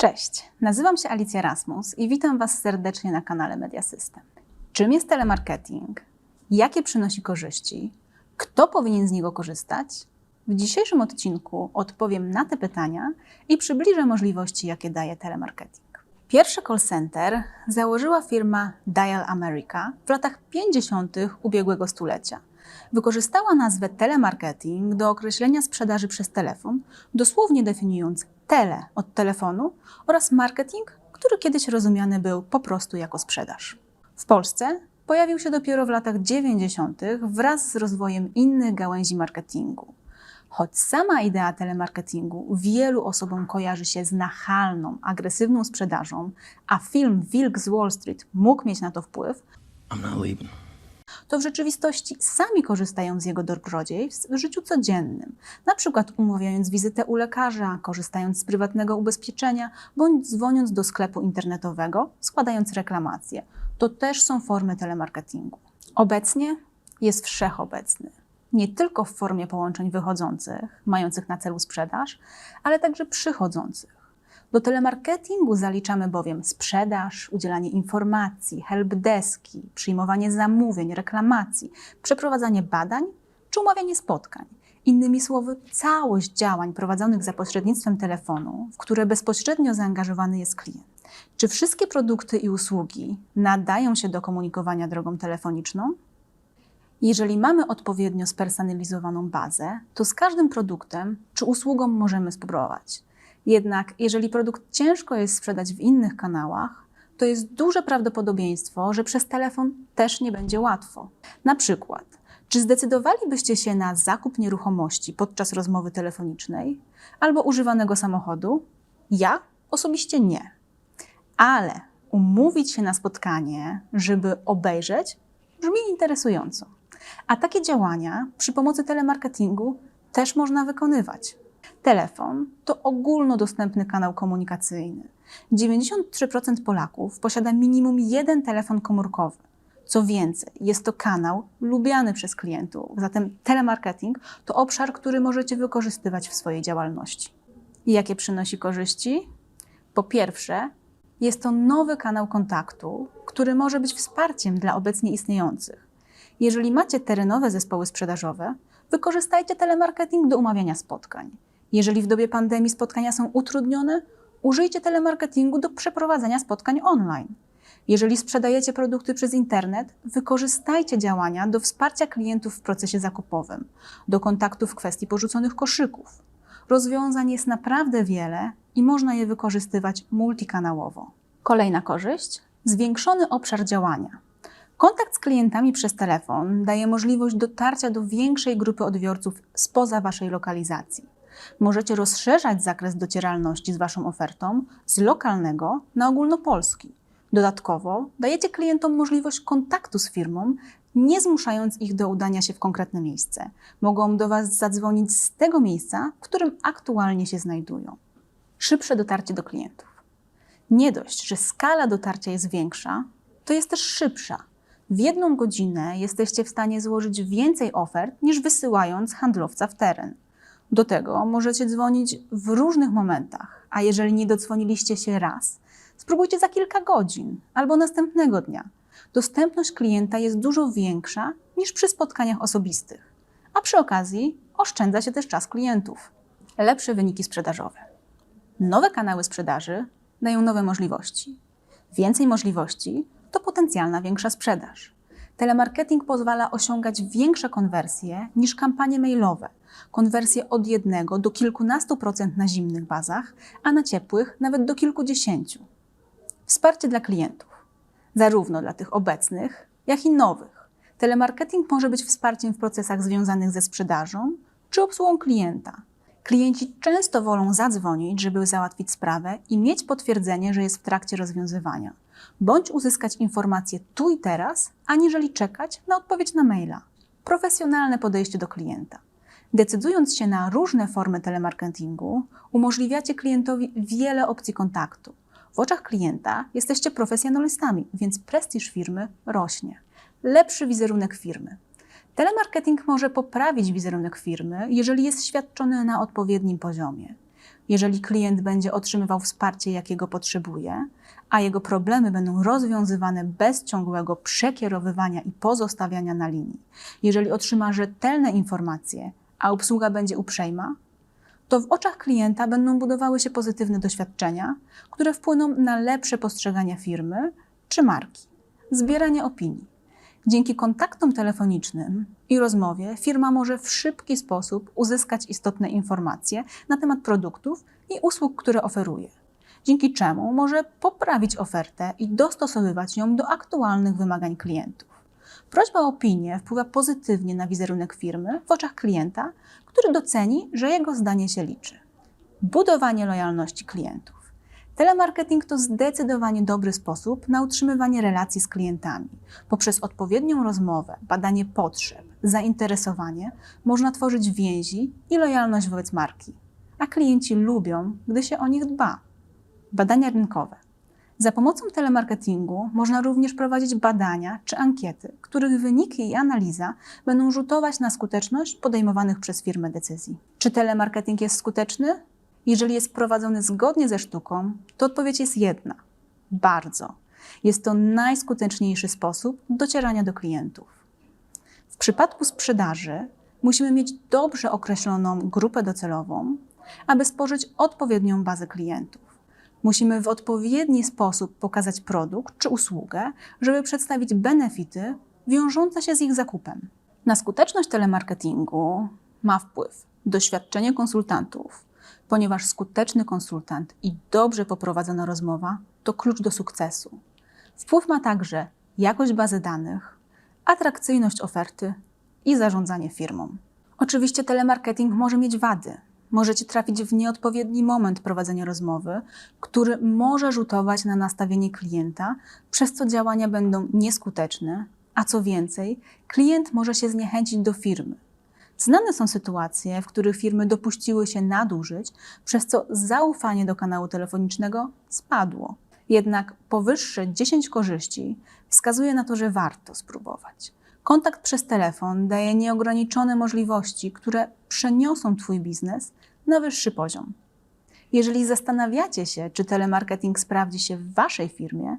Cześć, nazywam się Alicja Rasmus i witam Was serdecznie na kanale Media System. Czym jest telemarketing? Jakie przynosi korzyści? Kto powinien z niego korzystać? W dzisiejszym odcinku odpowiem na te pytania i przybliżę możliwości, jakie daje telemarketing. Pierwszy call center założyła firma Dial America w latach 50. ubiegłego stulecia. Wykorzystała nazwę telemarketing do określenia sprzedaży przez telefon, dosłownie definiując tele od telefonu oraz marketing, który kiedyś rozumiany był po prostu jako sprzedaż. W Polsce pojawił się dopiero w latach 90. wraz z rozwojem innych gałęzi marketingu. Choć sama idea telemarketingu wielu osobom kojarzy się z nachalną, agresywną sprzedażą, a film Wilk z Wall Street mógł mieć na to wpływ, I'm not leaving. To w rzeczywistości sami korzystają z jego dobrodziejstw w życiu codziennym, na przykład umawiając wizytę u lekarza, korzystając z prywatnego ubezpieczenia, bądź dzwoniąc do sklepu internetowego, składając reklamacje. To też są formy telemarketingu. Obecnie jest wszechobecny. Nie tylko w formie połączeń wychodzących, mających na celu sprzedaż, ale także przychodzących. Do telemarketingu zaliczamy bowiem sprzedaż, udzielanie informacji, helpdeski, przyjmowanie zamówień, reklamacji, przeprowadzanie badań czy umawianie spotkań. Innymi słowy, całość działań prowadzonych za pośrednictwem telefonu, w które bezpośrednio zaangażowany jest klient. Czy wszystkie produkty i usługi nadają się do komunikowania drogą telefoniczną? Jeżeli mamy odpowiednio spersonalizowaną bazę, to z każdym produktem czy usługą możemy spróbować. Jednak jeżeli produkt ciężko jest sprzedać w innych kanałach, to jest duże prawdopodobieństwo, że przez telefon też nie będzie łatwo. Na przykład, czy zdecydowalibyście się na zakup nieruchomości podczas rozmowy telefonicznej albo używanego samochodu? Ja osobiście nie. Ale umówić się na spotkanie, żeby obejrzeć, brzmi interesująco. A takie działania przy pomocy telemarketingu też można wykonywać. Telefon to ogólnodostępny kanał komunikacyjny. 93% Polaków posiada minimum jeden telefon komórkowy. Co więcej, jest to kanał lubiany przez klientów, zatem telemarketing to obszar, który możecie wykorzystywać w swojej działalności. I jakie przynosi korzyści? Po pierwsze, jest to nowy kanał kontaktu, który może być wsparciem dla obecnie istniejących. Jeżeli macie terenowe zespoły sprzedażowe, wykorzystajcie telemarketing do umawiania spotkań. Jeżeli w dobie pandemii spotkania są utrudnione, użyjcie telemarketingu do przeprowadzenia spotkań online. Jeżeli sprzedajecie produkty przez internet, wykorzystajcie działania do wsparcia klientów w procesie zakupowym, do kontaktu w kwestii porzuconych koszyków. Rozwiązań jest naprawdę wiele i można je wykorzystywać multikanałowo. Kolejna korzyść zwiększony obszar działania. Kontakt z klientami przez telefon daje możliwość dotarcia do większej grupy odbiorców spoza Waszej lokalizacji. Możecie rozszerzać zakres docieralności z Waszą ofertą z lokalnego na ogólnopolski. Dodatkowo dajecie klientom możliwość kontaktu z firmą, nie zmuszając ich do udania się w konkretne miejsce. Mogą do Was zadzwonić z tego miejsca, w którym aktualnie się znajdują. Szybsze dotarcie do klientów. Nie dość, że skala dotarcia jest większa, to jest też szybsza. W jedną godzinę jesteście w stanie złożyć więcej ofert niż wysyłając handlowca w teren. Do tego możecie dzwonić w różnych momentach, a jeżeli nie dodzwoniliście się raz, spróbujcie za kilka godzin albo następnego dnia. Dostępność klienta jest dużo większa niż przy spotkaniach osobistych, a przy okazji oszczędza się też czas klientów. Lepsze wyniki sprzedażowe. Nowe kanały sprzedaży dają nowe możliwości. Więcej możliwości to potencjalna większa sprzedaż. Telemarketing pozwala osiągać większe konwersje niż kampanie mailowe. Konwersje od jednego do kilkunastu procent na zimnych bazach, a na ciepłych nawet do kilkudziesięciu. Wsparcie dla klientów, zarówno dla tych obecnych, jak i nowych. Telemarketing może być wsparciem w procesach związanych ze sprzedażą czy obsługą klienta. Klienci często wolą zadzwonić, żeby załatwić sprawę i mieć potwierdzenie, że jest w trakcie rozwiązywania, bądź uzyskać informacje tu i teraz, aniżeli czekać na odpowiedź na maila. Profesjonalne podejście do klienta. Decydując się na różne formy telemarketingu, umożliwiacie klientowi wiele opcji kontaktu. W oczach klienta jesteście profesjonalistami, więc prestiż firmy rośnie. Lepszy wizerunek firmy. Telemarketing może poprawić wizerunek firmy, jeżeli jest świadczony na odpowiednim poziomie. Jeżeli klient będzie otrzymywał wsparcie, jakiego potrzebuje, a jego problemy będą rozwiązywane bez ciągłego przekierowywania i pozostawiania na linii, jeżeli otrzyma rzetelne informacje, a obsługa będzie uprzejma, to w oczach klienta będą budowały się pozytywne doświadczenia, które wpłyną na lepsze postrzeganie firmy czy marki, zbieranie opinii. Dzięki kontaktom telefonicznym i rozmowie firma może w szybki sposób uzyskać istotne informacje na temat produktów i usług, które oferuje, dzięki czemu może poprawić ofertę i dostosowywać ją do aktualnych wymagań klientów. Prośba o opinię wpływa pozytywnie na wizerunek firmy w oczach klienta, który doceni, że jego zdanie się liczy. Budowanie lojalności klientów. Telemarketing to zdecydowanie dobry sposób na utrzymywanie relacji z klientami. Poprzez odpowiednią rozmowę, badanie potrzeb, zainteresowanie można tworzyć więzi i lojalność wobec marki. A klienci lubią, gdy się o nich dba. Badania rynkowe. Za pomocą telemarketingu można również prowadzić badania czy ankiety, których wyniki i analiza będą rzutować na skuteczność podejmowanych przez firmę decyzji. Czy telemarketing jest skuteczny? Jeżeli jest prowadzony zgodnie ze sztuką, to odpowiedź jest jedna: bardzo. Jest to najskuteczniejszy sposób docierania do klientów. W przypadku sprzedaży musimy mieć dobrze określoną grupę docelową, aby stworzyć odpowiednią bazę klientów. Musimy w odpowiedni sposób pokazać produkt czy usługę, żeby przedstawić benefity wiążące się z ich zakupem. Na skuteczność telemarketingu ma wpływ doświadczenie konsultantów, ponieważ skuteczny konsultant i dobrze poprowadzona rozmowa to klucz do sukcesu. Wpływ ma także jakość bazy danych, atrakcyjność oferty i zarządzanie firmą. Oczywiście telemarketing może mieć wady. Możecie trafić w nieodpowiedni moment prowadzenia rozmowy, który może rzutować na nastawienie klienta, przez co działania będą nieskuteczne, a co więcej, klient może się zniechęcić do firmy. Znane są sytuacje, w których firmy dopuściły się nadużyć, przez co zaufanie do kanału telefonicznego spadło. Jednak powyższe 10 korzyści wskazuje na to, że warto spróbować. Kontakt przez telefon daje nieograniczone możliwości, które przeniosą Twój biznes na wyższy poziom. Jeżeli zastanawiacie się, czy telemarketing sprawdzi się w Waszej firmie,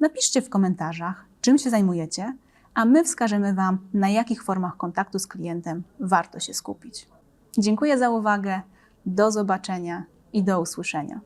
napiszcie w komentarzach, czym się zajmujecie, a my wskażemy Wam, na jakich formach kontaktu z klientem warto się skupić. Dziękuję za uwagę, do zobaczenia i do usłyszenia.